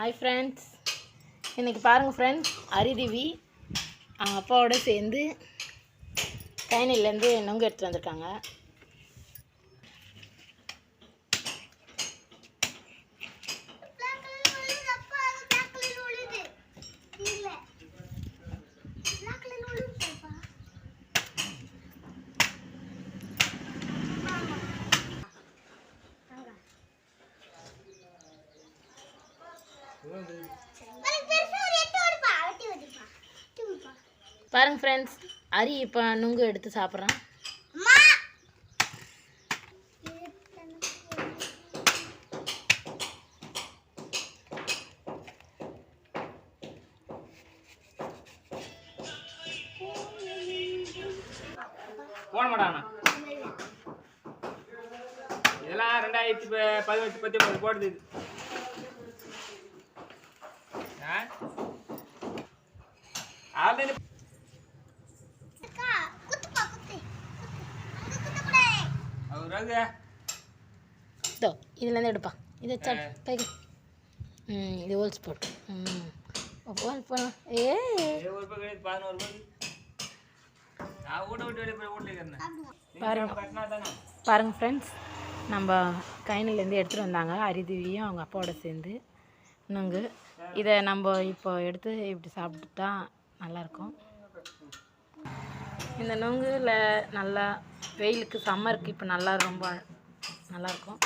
Hi friends இன்றைக்கி பாருங்கள் friends அரிதிவி அவங்க அப்பாவோட சேர்ந்து கைனிலேருந்து நொங்கு எடுத்துகிட்டு வந்திருக்காங்க. பாருங்க ஃப்ரெண்ட்ஸ் அரி இப்போ நுங்கு எடுத்து சாப்பிட்றான். போட மாட்டானா இதெல்லாம் ரெண்டாயிரத்தி ப- பதினெட்டு பத்தி ஒன்பது போடுது இது. ஆ? already அவர் ரகு இதோ இதுலேருந்து எடுப்பா. இதை சட் பைக்கு. ம் இது ஹோல்ஸ் போட்டு. ம். போகலாம் போகலாம் ஏ. பாருங்க. ஃப்ரெண்ட்ஸ் நம்ம கைனிலேருந்து எடுத்துகிட்டு வந்தாங்க. அரிதிவியும் அவங்க அப்பாவோட சேர்ந்து. நுங்கு. இதை நம்ம இப்போ எடுத்து இப்படி சாப்பிட்டுட்டா நல்லாயிருக்கும் இந்த நுங்குல நல்லா வெயிலுக்கு சம்மருக்கு இப்போ நல்லா ரொம்ப நல்லாயிருக்கும்